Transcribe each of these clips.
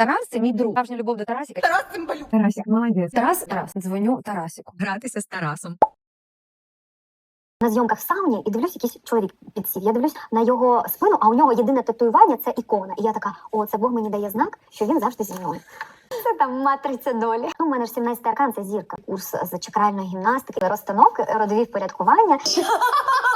Тарас це мій друг. Справжня любов до Тарасіка. Тарас Цимбалюк. Тарасік, молодець. Тарас, Тарас. Дзвоню Тарасіку. Гратися з Тарасом. на зйомках в сауні і дивлюсь, якийсь чоловік підсів. Я дивлюсь на його спину, а у нього єдине татуювання це ікона. І я така: о, це Бог мені дає знак, що він завжди зі мною. Це там матриця долі. У мене ж 17 аркан, це зірка. Курс з чакральної гімнастики, розстановки, родові впорядкування.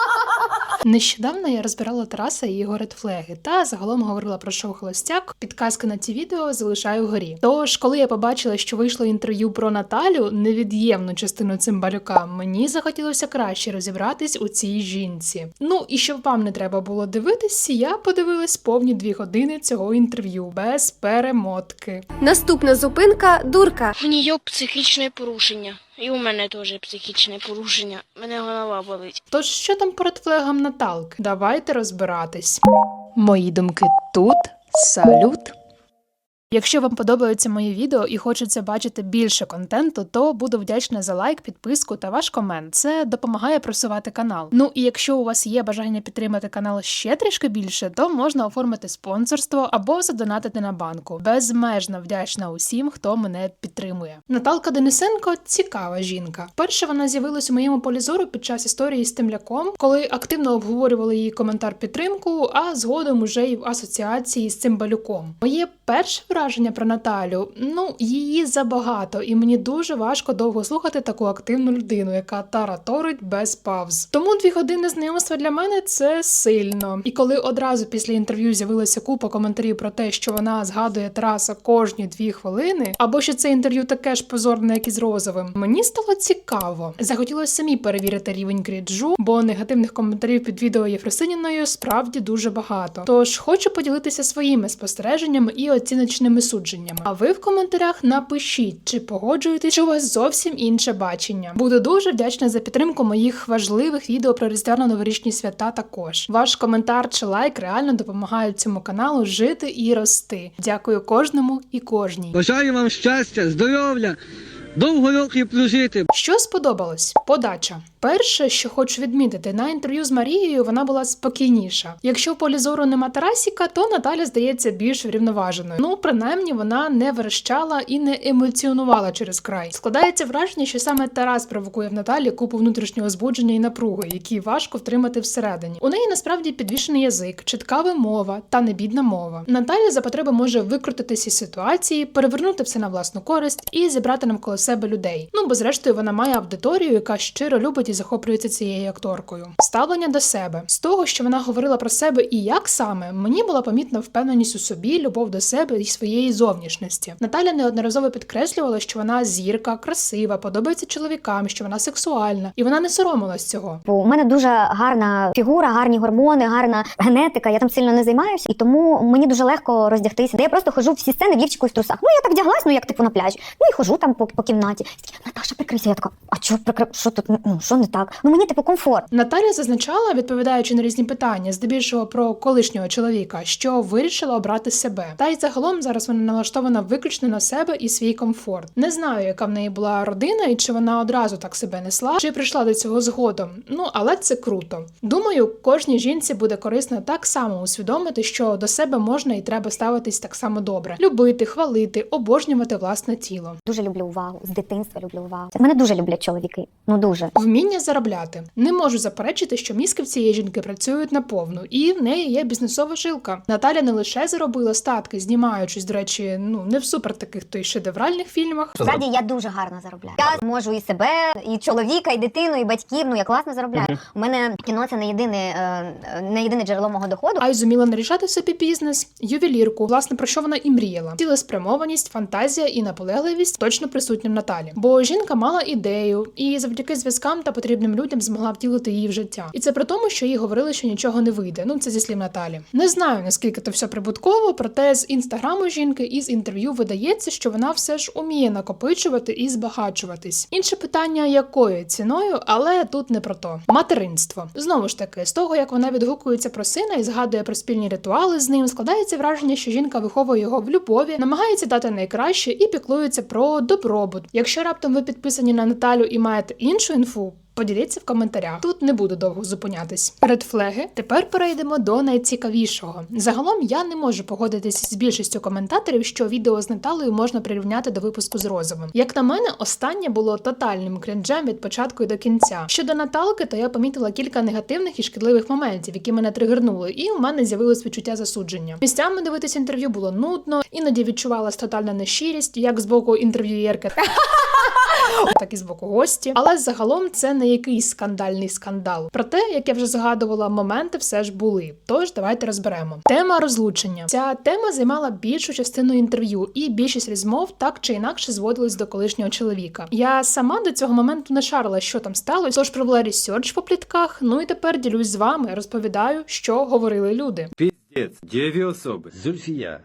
Нещодавно я розбирала Тараса і його редфлеги та загалом говорила про шоу Холостяк. Підказки на ці відео залишаю вгорі. Тож, коли я побачила, що вийшло інтерв'ю про Наталю, невід'ємну частину цимбалюка, мені захотілося краще розібратись у цій жінці. Ну і щоб вам не треба було дивитись, я подивилась повні дві години цього інтерв'ю без перемотки. Наступна зупинка дурка. В нее психічне порушення. І у мене теж психічне порушення. Мене голова болить. Тож що там перед флегом Наталки? Давайте розбиратись. Мої думки тут. Салют. Якщо вам подобаються мої відео і хочеться бачити більше контенту, то буду вдячна за лайк, підписку та ваш комент. Це допомагає просувати канал. Ну і якщо у вас є бажання підтримати канал ще трішки більше, то можна оформити спонсорство або задонатити на банку. Безмежно вдячна усім, хто мене підтримує. Наталка Денисенко цікава жінка. Вперше вона з'явилась у моєму полі зору під час історії з темляком, коли активно обговорювали її коментар підтримку, а згодом уже й в асоціації з цимбалюком. Моє перше враження про Наталю ну її забагато, і мені дуже важко довго слухати таку активну людину, яка тараторить без пауз. Тому дві години знайомства для мене це сильно. І коли одразу після інтерв'ю з'явилася купа коментарів про те, що вона згадує Тараса кожні дві хвилини, або що це інтерв'ю таке ж позорне, як і з розовим, мені стало цікаво. Захотілося самі перевірити рівень кріджу, бо негативних коментарів під відео Єфросиніною справді дуже багато. Тож хочу поділитися своїми спостереженнями і оціночними судженнями. А ви в коментарях напишіть, чи погоджуєтесь, чи у вас зовсім інше бачення. Буду дуже вдячна за підтримку моїх важливих відео про різдвяно-новорічні свята. Також ваш коментар чи лайк реально допомагають цьому каналу жити і рости. Дякую кожному і кожній. Бажаю вам щастя, здоров'я, довго років прожити. Що сподобалось? Подача. Перше, що хочу відмітити, на інтерв'ю з Марією вона була спокійніша. Якщо в полі зору нема Тарасіка, то Наталя здається більш врівноваженою. Ну, принаймні, вона не верещала і не емоціонувала через край. Складається враження, що саме Тарас провокує в Наталі купу внутрішнього збудження і напруги, які важко втримати всередині. У неї насправді підвішений язик, чітка вимова та небідна мова. Наталя за потреби може викрутитися із ситуації, перевернути все на власну користь і зібрати навколо себе людей. Ну бо зрештою вона має аудиторію, яка щиро любить і захоплюється цією акторкою. Ставлення до себе з того, що вона говорила про себе і як саме, мені була помітна впевненість у собі, любов до себе і своєї зовнішності. Наталя неодноразово підкреслювала, що вона зірка, красива, подобається чоловікам, що вона сексуальна, і вона не соромилась цього. Бо у мене дуже гарна фігура, гарні гормони, гарна генетика. Я там сильно не займаюся, і тому мені дуже легко роздягтися. Де я просто хожу всі сцени в лівчику і в трусах. Ну я так вдяглась, ну як типу на пляжі. Ну і хожу там по, по кімнаті. Наташа, прикрийся. Я така, а чого прикри... що тут? Ну що не так? Ну мені типу комфорт. Наталя зазначала, відповідаючи на різні питання, здебільшого про колишнього чоловіка, що вирішила обрати себе. Та й загалом зараз вона налаштована виключно на себе і свій комфорт. Не знаю, яка в неї була родина і чи вона одразу так себе несла, чи прийшла до цього згодом. Ну але це круто. Думаю, кожній жінці буде корисно так само усвідомити, що до себе можна і треба ставитись так само добре: любити, хвалити, обожнювати власне тіло. Дуже люблю увагу. З дитинства люблю увагу. Мене дуже люблять чоловіки. Ну дуже. Вміння заробляти не можу заперечити, що мізки в цієї жінки працюють наповну, і в неї є бізнесова жилка. Наталя не лише заробила статки, знімаючись, до речі, ну не в супер таких то й шедевральних фільмах. Справді я дуже гарно заробляю. Я можу і себе, і чоловіка, і дитину, і батьків. Ну я класно заробляю. У мене кіно це не єдине, е, не єдине джерело мого доходу. А й зуміла нарішати собі бізнес, ювелірку, власне про що вона і мріяла. Цілеспрямованість, фантазія і наполегливість точно присутні Наталі. Бо жінка мала ідею, і завдяки зв'язкам та потрібним людям змогла втілити її в життя. І це при тому, що їй говорили, що нічого не вийде. Ну це зі слів Наталі. Не знаю наскільки то все прибутково, проте з інстаграму жінки і з інтерв'ю видається, що вона все ж уміє накопичувати і збагачуватись. Інше питання, якою ціною, але тут не про то. Материнство знову ж таки, з того як вона відгукується про сина і згадує про спільні ритуали з ним, складається враження, що жінка виховує його в любові, намагається дати найкраще і піклується про добробут. Якщо раптом ви підписані на Наталю і маєте іншу інфу. Поділіться в коментарях. Тут не буду довго зупинятись. Редфлеги. Тепер перейдемо до найцікавішого. Загалом я не можу погодитися з більшістю коментаторів, що відео з Наталею можна прирівняти до випуску з Розовим. Як на мене, останнє було тотальним крінжем від початку і до кінця. Щодо Наталки, то я помітила кілька негативних і шкідливих моментів, які мене тригернули, і у мене з'явилось відчуття засудження. Місцями дивитися інтерв'ю було нудно, іноді відчувалась тотальна нещирість, як з боку інтерв'юєрки. Так і з боку гості, але загалом це не якийсь скандальний скандал. Проте, як я вже згадувала, моменти все ж були. Тож давайте розберемо. Тема розлучення. Ця тема займала більшу частину інтерв'ю, і більшість розмов так чи інакше зводились до колишнього чоловіка. Я сама до цього моменту не шарила, що там сталося, тож провела ресерч по плітках. Ну і тепер ділюсь з вами, розповідаю, що говорили люди. Пиздец, дієві особи. Зульфія.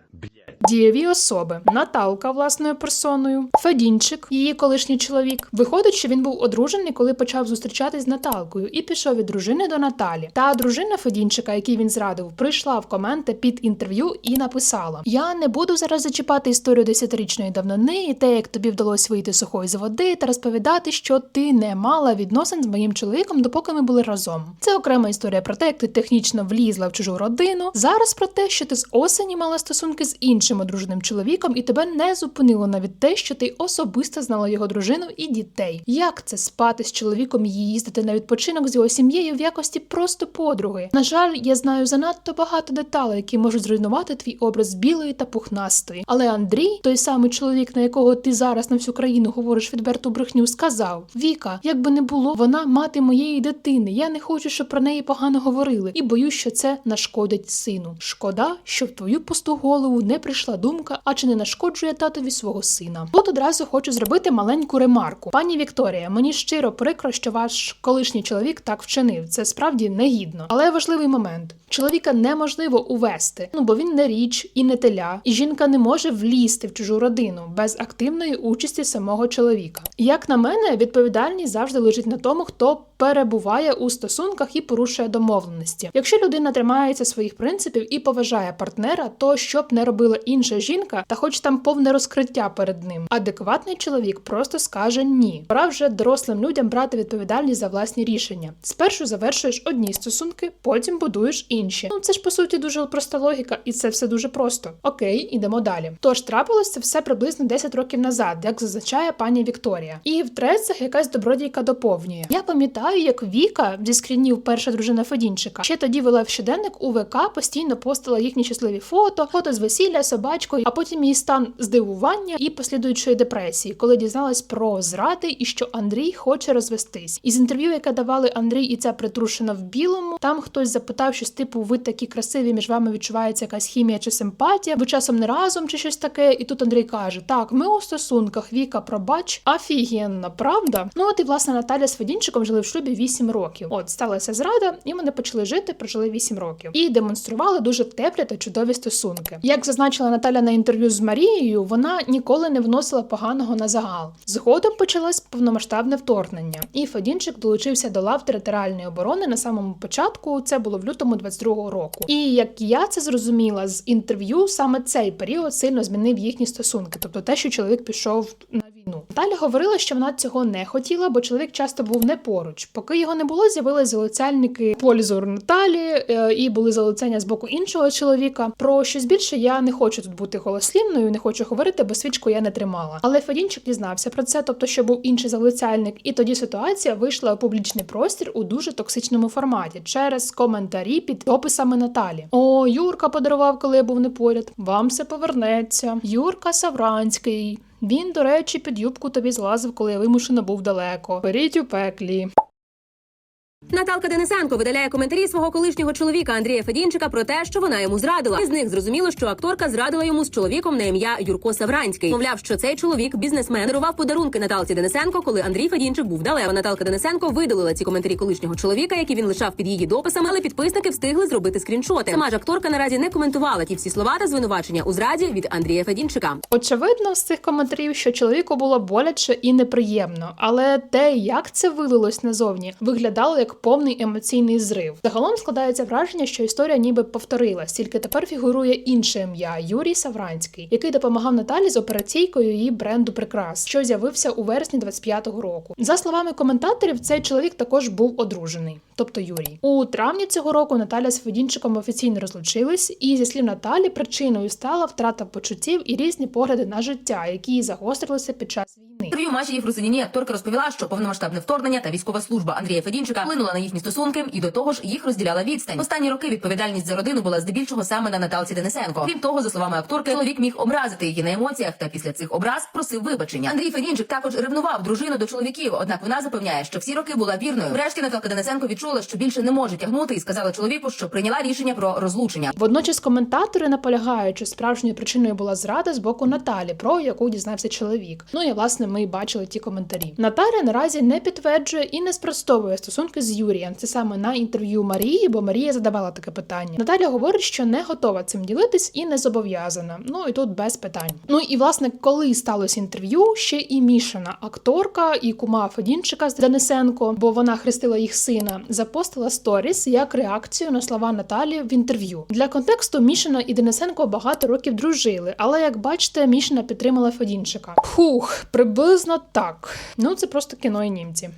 Дієві особи Наталка власною персоною, Федінчик, її колишній чоловік. Виходить, що він був одружений, коли почав зустрічатись з Наталкою, і пішов від дружини до Наталі. Та дружина Федінчика, який він зрадив, прийшла в коменти під інтерв'ю і написала: Я не буду зараз зачіпати історію десятирічної давнини і те, як тобі вдалося вийти сухої з води, та розповідати, що ти не мала відносин з моїм чоловіком, допоки ми були разом. Це окрема історія про те, як ти технічно влізла в чужу родину. Зараз про те, що ти з осені мала стосунки з іншим одруженим чоловіком, і тебе не зупинило навіть те, що ти особисто знала його дружину і дітей. Як це спати з чоловіком і їздити на відпочинок з його сім'єю в якості просто подруги? На жаль, я знаю занадто багато деталей, які можуть зруйнувати твій образ білої та пухнастої. Але Андрій, той самий чоловік, на якого ти зараз на всю країну говориш відверту брехню, сказав: Віка, як би не було, вона мати моєї дитини. Я не хочу, щоб про неї погано говорили, і боюсь, що це нашкодить сину. Шкода, що в твою пусту голову не прийшла думка, а чи не нашкоджує татові свого сина. Тут одразу хочу зробити маленьку ремарку. Пані Вікторія, мені щиро прикро, що ваш колишній чоловік так вчинив. Це справді негідно. Але важливий момент: чоловіка неможливо увести, ну бо він не річ і не теля, і жінка не може влізти в чужу родину без активної участі самого чоловіка. Як на мене, відповідальність завжди лежить на тому, хто перебуває у стосунках і порушує домовленості. Якщо людина тримається своїх принципів і поважає партнера, то що б не робила інша жінка, та хоч там повне розкриття перед ним, адекватний чоловік просто скаже ні. Пора вже дорослим людям брати відповідальність за власні рішення. Спершу завершуєш одні стосунки, потім будуєш інші. Ну це ж по суті дуже проста логіка, і це все дуже просто. Окей, ідемо далі. Тож трапилось це все приблизно 10 років назад, як зазначає пані Вікторія. І в трецях якась добродійка доповнює. Я пам'ятаю, як Віка зі скрінів перша дружина Федінчика ще тоді вела в щоденник у ВК, постійно постила їхні щасливі фото, фото з весілля, собачкою, а потім її стан здивування і послідуючої депресії, коли дізналась про зради і що Андрій хоче розвестись. Із інтерв'ю, яке давали Андрій і ця притрушена в білому, там хтось запитав щось типу: ви такі красиві, між вами відчувається якась хімія чи симпатія, ви часом не разом чи щось таке. І тут Андрій каже: Так, ми у стосунках, Віка, пробач, офігенна, правда? Ну от і власне Наталя з Федінчиком жили в шлюбі 8 років. От сталася зрада, і вони почали жити, прожили 8 років і демонстрували дуже теплі та чудові стосунки. Як зазначила Наталя на інтерв'ю з Марією, вона ніколи не вносила поганого на загал. Згодом почалось повномасштабне вторгнення, і Федінчик долучився до лав територіальної оборони на самому початку. Це було в лютому 22-го року. І як я це зрозуміла з інтерв'ю, саме цей період сильно змінив їхні стосунки, тобто те, що чоловік пішов на війну. Наталя говорила, що вона цього не хотіла, бо чоловік часто був не поруч. Поки його не було, з'явились залицяльники полі Наталі е, і були залицяння з боку іншого чоловіка. Про щось більше я не хочу тут бути голослівною, не хочу говорити, бо свічку я не тримала. Але Федінчик дізнався про це, тобто, що був інший залицяльник, і тоді ситуація вийшла у публічний простір у дуже токсичному форматі через коментарі під описами Наталі. О, Юрка подарував, коли я був не поряд. Вам все повернеться. Юрка Савранський. Він, до речі, під юбку тобі злазив, коли я вимушено був далеко. Беріть у пеклі. Наталка Денисенко видаляє коментарі свого колишнього чоловіка Андрія Федінчика про те, що вона йому зрадила. Із них зрозуміло, що акторка зрадила йому з чоловіком на ім'я Юрко Савранський. Мовляв, що цей чоловік бізнесмен дарував подарунки Наталці Денисенко, коли Андрій Федінчик був далеко. Наталка Денисенко видалила ці коментарі колишнього чоловіка, які він лишав під її дописами, але підписники встигли зробити скріншоти. Сама ж акторка наразі не коментувала ті всі слова та звинувачення у зраді від Андрія Федінчика. Очевидно, з цих коментарів, що чоловіку було боляче і неприємно, але те, як це вилилось назовні, виглядало як як повний емоційний зрив. Загалом складається враження, що історія ніби повторилась, тільки тепер фігурує інше ім'я Юрій Савранський, який допомагав Наталі з операційкою її бренду прикрас, що з'явився у вересні 25-го року. За словами коментаторів, цей чоловік також був одружений, тобто Юрій. У травні цього року Наталя з Федінчиком офіційно розлучились, і зі слів Наталі, причиною стала втрата почуттів і різні погляди на життя, які загострилися під час війни. Інтерв'ю Маші Єфросиніні акторка розповіла, що повномасштабне вторгнення та військова служба Андрія Федінчика вплинула на їхні стосунки, і до того ж їх розділяла відстань. Останні роки відповідальність за родину була здебільшого саме на Наталці Денисенко. Крім того, за словами акторки, чоловік міг образити її на емоціях, та після цих образ просив вибачення. Андрій Федінчик також ревнував дружину до чоловіків, однак вона запевняє, що всі роки була вірною. Врешті Наталка Денисенко відчула, що більше не може тягнути, і сказала чоловіку, що прийняла рішення про розлучення. Водночас коментатори наполягають, що справжньою причиною була зрада з боку Наталі, про яку дізнався чоловік. Ну і власне ми бачили ті коментарі. Наталя наразі не підтверджує і не спростовує стосунки з Юрієм. Це саме на інтерв'ю Марії, бо Марія задавала таке питання. Наталя говорить, що не готова цим ділитись і не зобов'язана. Ну і тут без питань. Ну і власне, коли сталося інтерв'ю, ще і Мішина, акторка і кума Федінчика з Денисенко, бо вона хрестила їх сина, запостила сторіс як реакцію на слова Наталі в інтерв'ю. Для контексту Мішина і Денисенко багато років дружили, але як бачите, Мішина підтримала Федінчика. Фух, приблизно так. Ну це просто кіно і німці.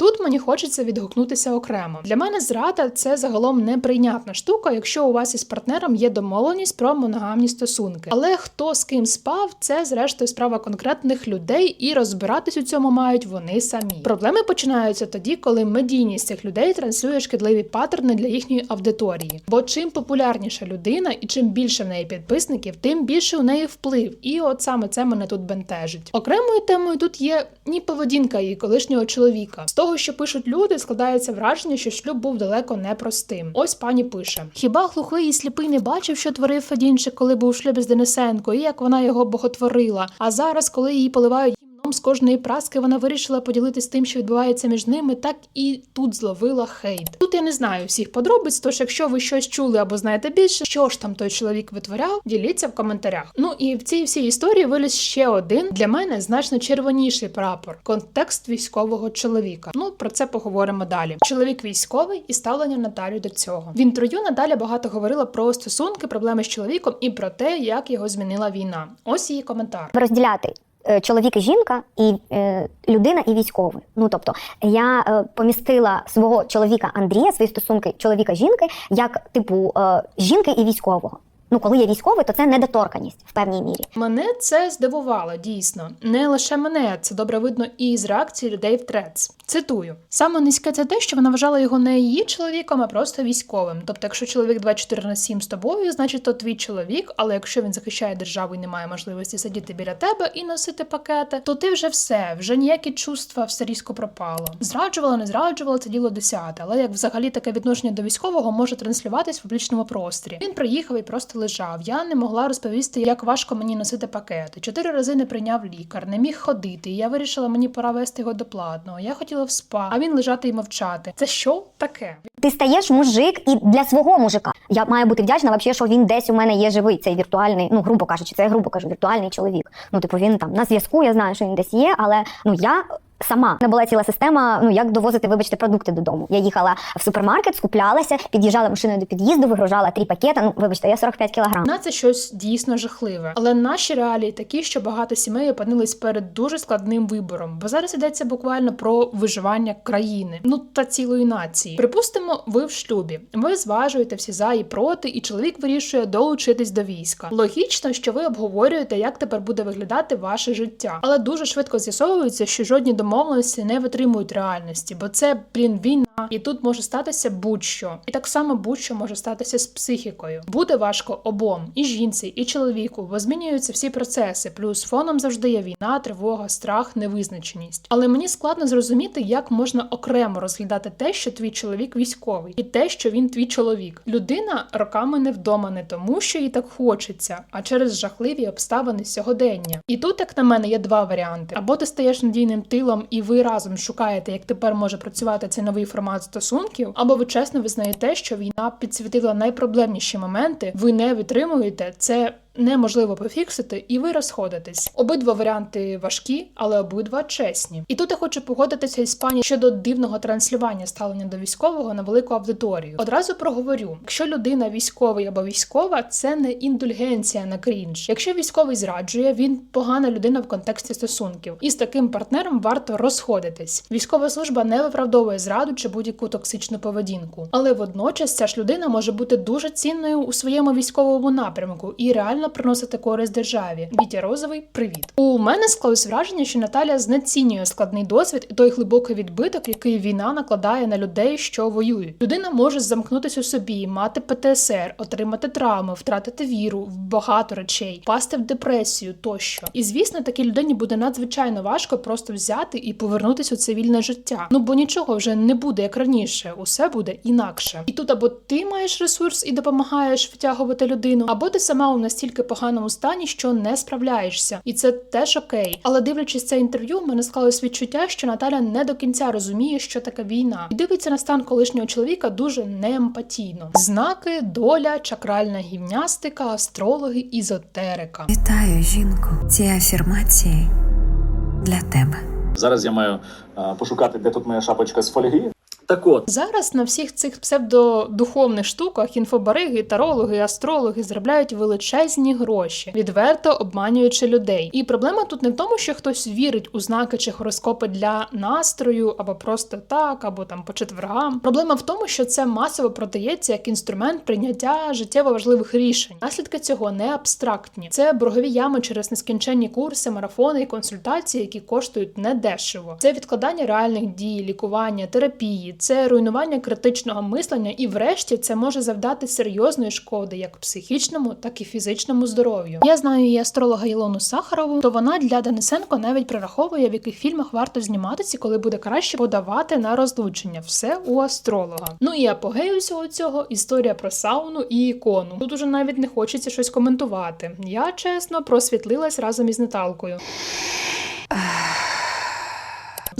Тут мені хочеться відгукнутися окремо. Для мене зрада це загалом неприйнятна штука, якщо у вас із партнером є домовленість про моногамні стосунки. Але хто з ким спав, це зрештою справа конкретних людей, і розбиратись у цьому мають вони самі. Проблеми починаються тоді, коли медійність цих людей транслює шкідливі паттерни для їхньої аудиторії. Бо чим популярніша людина і чим більше в неї підписників, тим більше у неї вплив. І от саме це мене тут бентежить. Окремою темою тут є ні поведінка її колишнього чоловіка. З того, що пишуть люди, складається враження, що шлюб був далеко непростим. Ось пані пише: хіба глухий і сліпий не бачив, що творив Федінчик, коли був у шлюбі з Денисенко, і як вона його боготворила? А зараз, коли її поливають з кожної праски, вона вирішила поділитись тим, що відбувається між ними, так і тут зловила хейт. Тут я не знаю всіх подробиць, тож якщо ви щось чули або знаєте більше, що ж там той чоловік витворяв, діліться в коментарях. Ну і в цій всій історії виліз ще один для мене значно червоніший прапор контекст військового чоловіка. Ну про це поговоримо далі. Чоловік військовий і ставлення Наталі до цього. В інтерв'ю Наталя багато говорила про стосунки, проблеми з чоловіком і про те, як його змінила війна. Ось її коментар. розділяти чоловік і жінка, і е, людина і військовий. Ну тобто я е, помістила свого чоловіка Андрія, свої стосунки чоловіка-жінки, як типу е, жінки і військового. Ну, коли є військовий, то це недоторканість в певній мірі. Мене це здивувало дійсно. Не лише мене, це добре видно і з реакції людей в трец. Цитую: саме низьке це те, що вона вважала його не її чоловіком, а просто військовим. Тобто, якщо чоловік 24 на 7 з тобою, значить то твій чоловік, але якщо він захищає державу і не має можливості сидіти біля тебе і носити пакети, то ти вже все, вже ніякі чувства все різко пропало. Зраджувала, не зраджувала, це діло десяте. Але як взагалі таке відношення до військового може транслюватись в публічному просторі? Він приїхав і просто лежав. Я не могла розповісти, як важко мені носити пакети. Чотири рази не прийняв лікар, не міг ходити. Я вирішила, мені пора вести його до платного. Я хотіла в спа, а він лежати і мовчати. Це що таке? Ти стаєш мужик і для свого мужика. Я маю бути вдячна, вообще, що він десь у мене є живий. Цей віртуальний, ну грубо кажучи, це я грубо кажу, віртуальний чоловік. Ну, типу, він там на зв'язку, я знаю, що він десь є, але ну я. Сама не була ціла система, ну як довозити, вибачте, продукти додому. Я їхала в супермаркет, скуплялася, під'їжджала машиною до під'їзду, вигружала три пакети. Ну, вибачте, я 45 кілограм. На це щось дійсно жахливе. Але наші реалії такі, що багато сімей опинились перед дуже складним вибором, бо зараз йдеться буквально про виживання країни, ну та цілої нації. Припустимо, ви в шлюбі. Ви зважуєте всі за і проти, і чоловік вирішує долучитись до війська. Логічно, що ви обговорюєте, як тепер буде виглядати ваше життя, але дуже швидко з'ясовується, що жодні домовленості не витримують реальності, бо це блін війна, і тут може статися будь-що. І так само будь-що може статися з психікою. Буде важко обом і жінці, і чоловіку, бо змінюються всі процеси. Плюс фоном завжди є війна, тривога, страх, невизначеність. Але мені складно зрозуміти, як можна окремо розглядати те, що твій чоловік військовий, і те, що він твій чоловік. Людина роками не вдома не тому, що їй так хочеться, а через жахливі обставини сьогодення. І тут, як на мене, є два варіанти: або ти стаєш надійним тилом, і ви разом шукаєте, як тепер може працювати цей новий формат стосунків, або ви чесно визнаєте, що війна підсвітила найпроблемніші моменти, ви не витримуєте це. Неможливо пофіксити, і ви розходитесь. Обидва варіанти важкі, але обидва чесні. І тут я хочу погодитися із пані щодо дивного транслювання ставлення до військового на велику аудиторію. Одразу проговорю: якщо людина військовий або військова, це не індульгенція на крінж. Якщо військовий зраджує, він погана людина в контексті стосунків, і з таким партнером варто розходитись. Військова служба не виправдовує зраду чи будь-яку токсичну поведінку, але водночас ця ж людина може бути дуже цінною у своєму військовому напрямку і реально приносити користь державі. Вітя Розовий, привіт. У мене склалось враження, що Наталя знецінює складний досвід і той глибокий відбиток, який війна накладає на людей, що воюють. Людина може замкнутися у собі, мати ПТСР, отримати травми, втратити віру в багато речей, впасти в депресію тощо. І звісно, такій людині буде надзвичайно важко просто взяти і повернутися у цивільне життя. Ну бо нічого вже не буде як раніше, усе буде інакше. І тут або ти маєш ресурс і допомагаєш втягувати людину, або ти сама у настільки поганому стані, що не справляєшся, і це теж окей. Але дивлячись це інтерв'ю, в мене склалось відчуття, що Наталя не до кінця розуміє, що таке війна, і дивиться на стан колишнього чоловіка дуже неемпатійно. Знаки, доля, чакральна гімнастика, астрологи, ізотерика. Вітаю, жінку. Ці афірмації для тебе. Зараз я маю пошукати, де тут моя шапочка з фольги. Так от, Зараз на всіх цих псевдодуховних штуках інфобариги, тарологи, астрологи заробляють величезні гроші, відверто обманюючи людей. І проблема тут не в тому, що хтось вірить у знаки чи хороскопи для настрою, або просто так, або там по четвергам. Проблема в тому, що це масово продається як інструмент прийняття життєво важливих рішень. Наслідки цього не абстрактні. Це боргові ями через нескінченні курси, марафони і консультації, які коштують недешево. Це відкладання реальних дій, лікування, терапії, це руйнування критичного мислення, і, врешті, це може завдати серйозної шкоди як психічному, так і фізичному здоров'ю. Я знаю її астролога Ілону Сахарову, то вона для Денисенко навіть прораховує, в яких фільмах варто зніматися, коли буде краще подавати на розлучення. Все у астролога. Ну і апогей усього цього історія про сауну і ікону. Тут уже навіть не хочеться щось коментувати. Я чесно просвітлилась разом із Наталкою.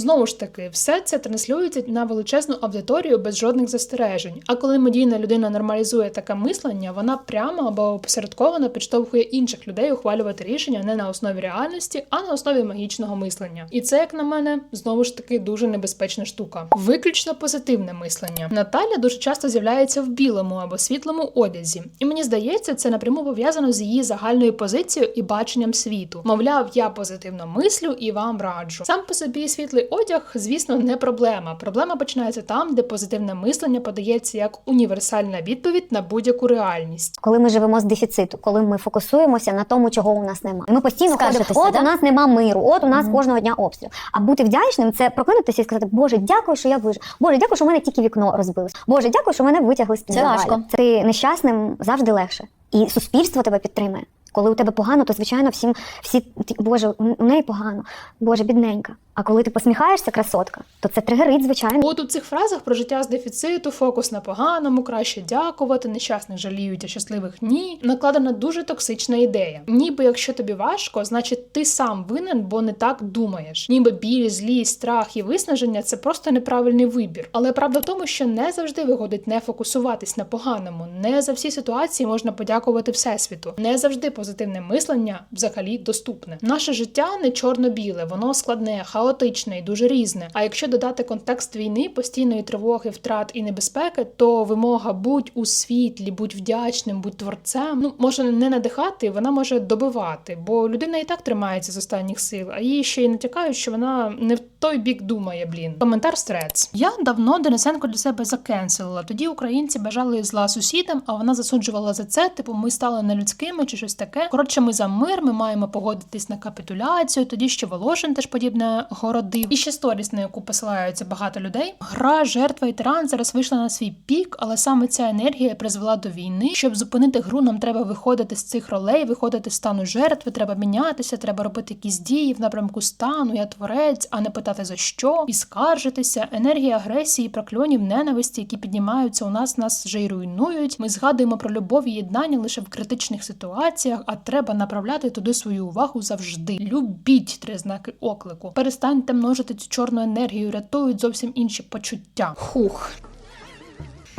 Знову ж таки, все це транслюється на величезну аудиторію без жодних застережень. А коли медійна людина нормалізує таке мислення, вона прямо або опосередковано підштовхує інших людей ухвалювати рішення не на основі реальності, а на основі магічного мислення. І це, як на мене, знову ж таки дуже небезпечна штука. Виключно позитивне мислення. Наталя дуже часто з'являється в білому або світлому одязі, і мені здається, це напряму пов'язано з її загальною позицією і баченням світу. Мовляв, я позитивно мислю і вам раджу. Сам по собі світлий одяг, звісно, не проблема. Проблема починається там, де позитивне мислення подається як універсальна відповідь на будь-яку реальність. Коли ми живемо з дефіциту, коли ми фокусуємося на тому, чого у нас немає. І ми постійно ходимо, Скаржитися, от да? у нас нема миру, от у нас Мгм. кожного дня обстріл. А бути вдячним це прокинутися і сказати, Боже, дякую, що я вижив. Боже, дякую, що в мене тільки вікно розбилось. Боже, дякую, що мене витягли з під Це важко. Це ти нещасним завжди легше. І суспільство тебе підтримує. Коли у тебе погано, то звичайно всім всі Боже, у неї погано, Боже, бідненька. А коли ти посміхаєшся, красотка, то це тригерить, звичайно. От у цих фразах про життя з дефіциту, фокус на поганому, краще дякувати, нещасних жаліють, а щасливих ні. Накладена дуже токсична ідея. Ніби якщо тобі важко, значить ти сам винен, бо не так думаєш. Ніби біль, злість, страх і виснаження це просто неправильний вибір. Але правда в тому, що не завжди виходить не фокусуватись на поганому. Не за всі ситуації можна подякувати всесвіту. Не завжди позитивне мислення взагалі доступне. Наше життя не чорно-біле, воно складне, хаотичне і дуже різне. А якщо додати контекст війни, постійної тривоги, втрат і небезпеки, то вимога будь у світлі, будь вдячним, будь творцем, ну може не надихати, вона може добивати, бо людина і так тримається з останніх сил, а їй ще й натякають, що вона не в той бік думає. Блін. Коментар стрец. Я давно Денисенко для себе закенселила. Тоді українці бажали зла сусідам, а вона засуджувала за це. Типу, ми стали нелюдськими чи щось таке. Коротше, ми за мир, ми маємо погодитись на капітуляцію. Тоді ще Волошин теж подібне городив. І ще сторіс, на яку посилаються багато людей. Гра, жертва і тиран зараз вийшла на свій пік, але саме ця енергія призвела до війни. Щоб зупинити гру, нам треба виходити з цих ролей, виходити з стану жертви. Треба мінятися, треба робити якісь дії в напрямку стану. Я творець, а не питати за що, і скаржитися. Енергія агресії, прокльонів, ненависті, які піднімаються у нас, нас вже й руйнують. Ми згадуємо про любов і єднання лише в критичних ситуаціях, а треба направляти туди свою увагу завжди. Любіть три знаки оклику. Перестаньте множити цю чорну енергію, рятують зовсім інші почуття. Хух.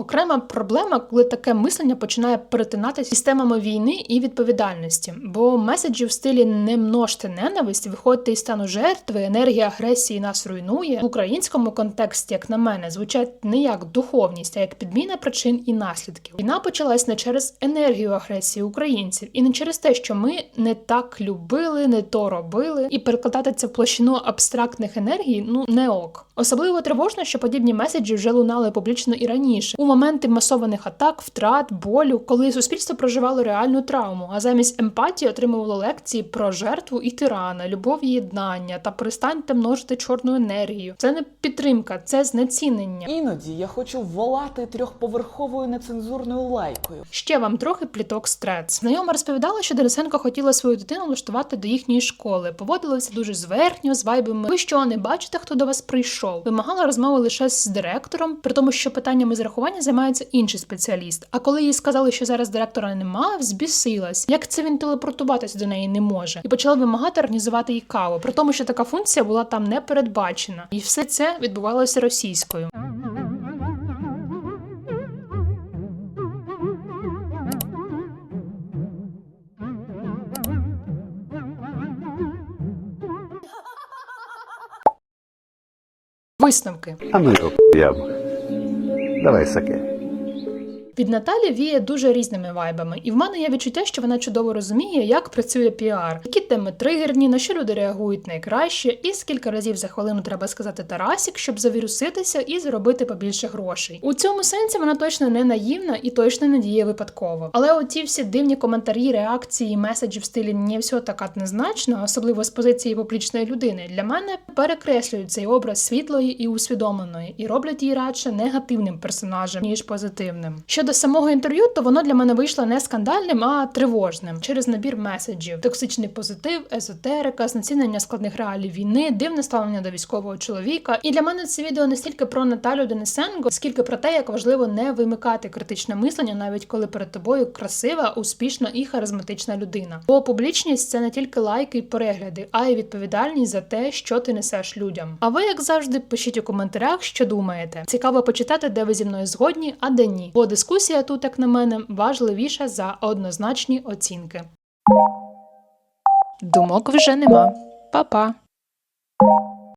Окрема проблема, коли таке мислення починає перетинатися з темами війни і відповідальності, бо меседжі в стилі не множте ненависть, виходьте із стану жертви, енергія агресії нас руйнує в українському контексті, як на мене, звучать не як духовність, а як підміна причин і наслідків. Війна почалась не через енергію агресії українців і не через те, що ми не так любили, не то робили, і перекладати це в площину абстрактних енергій ну не ок. Особливо тривожно, що подібні меседжі вже лунали публічно і раніше, моменти масованих атак, втрат, болю, коли суспільство проживало реальну травму, а замість емпатії отримувало лекції про жертву і тирана, любов і єднання та перестаньте множити чорну енергію. Це не підтримка, це знецінення. Іноді я хочу волати трьохповерховою нецензурною лайкою. Ще вам трохи пліток стрец. Знайома розповідала, що Денисенко хотіла свою дитину влаштувати до їхньої школи. Поводилася дуже зверхньо, з вайбами. Ви що, не бачите, хто до вас прийшов? Вимагала розмови лише з директором, при тому, що питаннями зарахування займається інший спеціаліст. А коли їй сказали, що зараз директора нема, взбісилась. Як це він телепортуватися до неї не може? І почала вимагати організувати їй каву, при тому, що така функція була там не передбачена. І все це відбувалося російською. Висновки. А ну його ям. Від Наталі віє дуже різними вайбами, і в мене є відчуття, що вона чудово розуміє, як працює піар, які теми тригерні, на що люди реагують найкраще, і скільки разів за хвилину треба сказати Тарасік, щоб завіруситися і заробити побільше грошей. У цьому сенсі вона точно не наївна і точно не діє випадково. Але оті всі дивні коментарі, реакції, меседжі в стилі «не все так однозначно, особливо з позиції публічної людини, для мене перекреслюють цей образ світлої і усвідомленої і роблять її радше негативним персонажем ніж позитивним. Щодо самого інтерв'ю, то воно для мене вийшло не скандальним, а тривожним через набір меседжів: токсичний позитив, езотерика, знецінення складних реалій війни, дивне ставлення до військового чоловіка. І для мене це відео не стільки про Наталю Денисенко, скільки про те, як важливо не вимикати критичне мислення, навіть коли перед тобою красива, успішна і харизматична людина. Бо публічність це не тільки лайки і перегляди, а й відповідальність за те, що ти несеш людям. А ви, як завжди, пишіть у коментарях, що думаєте. Цікаво почитати, де ви зі мною згодні, а де ні. Бо дискусія тут, як на мене, важливіша за однозначні оцінки. Думок вже нема. Па-па.